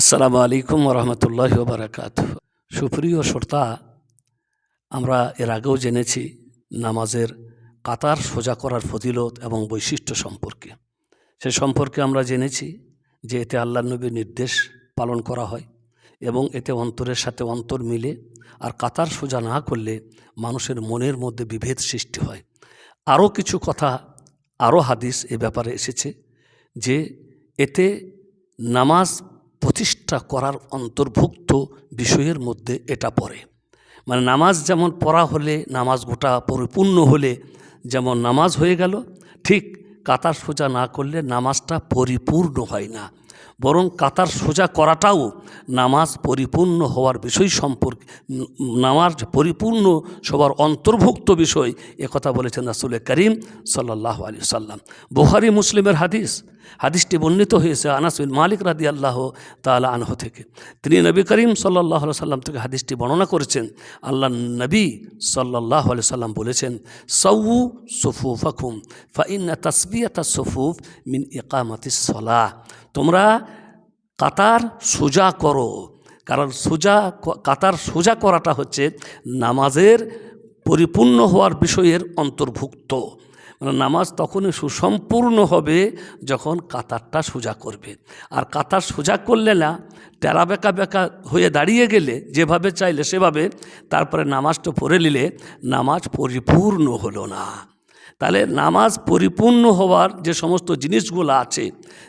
আসসালামু আলাইকুম রহমতুল্লাহ বারাকাত সুপ্রিয় শ্রোতা, আমরা এর আগেও জেনেছি নামাজের কাতার সোজা করার ফজিলত এবং বৈশিষ্ট্য সম্পর্কে। সে সম্পর্কে আমরা জেনেছি যে এতে আল্লাহ নবীর নির্দেশ পালন করা হয় এবং এতে অন্তরের সাথে অন্তর মিলে আর কাতার সোজা না করলে মানুষের মনের মধ্যে বিভেদ সৃষ্টি হয়। আরও কিছু কথা, আরও হাদিস এ ব্যাপারে এসেছে যে এতে নামাজ প্রতিষ্ঠা করার অন্তর্ভুক্ত বিষয়ের মধ্যে এটা পড়ে। মানে নামাজ যেমন পড়া হলে নামাজ গোটা পরিপূর্ণ হলে যেমন নামাজ হয়ে গেল, ঠিক কাতার সোজা না করলে নামাজটা পরিপূর্ণ হয় না। বরং কাতার সোজা করাটাও নামাজ পরিপূর্ণ হওয়ার বিষয় সম্পর্কে, নামাজ পরিপূর্ণ সবার অন্তর্ভুক্ত বিষয়। একথা বলেছেন রাসুল করিম সাল্লাহ আলী সাল্লাম বুহারি মুসলিমের হাদিস, হাদিসটি বর্ণিত হয়েছে আনাস বিন মালিক রাদি আল্লাহ তালা আনহ থেকে। তিনি নবী করিম সাল্লাহ সাল্লাম থেকে হাদিসটি বর্ণনা করেছেন। আল্লাহ নবী সাল্লাহ আলি সাল্লাম বলেছেন সৌ সফুফাকুম ফাইন তসবিয়াত সফুফ মিন ইকামাতি সলাহ। তোমরা কাতার সোজা করো। কারণ সোজা কাতার সোজা করাটা হচ্ছে নামাজের পরিপূর্ণ হওয়ার বিষয়ের অন্তর্ভুক্ত। মানে নামাজ তখনই সুসম্পূর্ণ হবে যখন কাতারটা সোজা করবে। আর কাতার সোজা করলে না, তেরা বেঁকা বেঁকা হয়ে দাঁড়িয়ে গেলে, যেভাবে চাইলে সেভাবে, তারপরে নামাজটা পড়ে নিলে নামাজ পরিপূর্ণ হলো না। তাহলে নামাজ পরিপূর্ণ হওয়ার যে সমস্ত জিনিসগুলো আছে,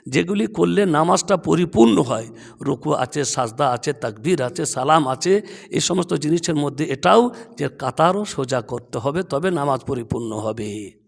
যেগুলি করলে নামাজটা পরিপূর্ণ হয়, রুকু আছে, সাজদা আছে, তাকবির আছে, সালাম আছে এই সমস্ত জিনিসের মধ্যে এটাও যে কাতারও সোজা করতে হবে, তবে নামাজ পরিপূর্ণ হবে।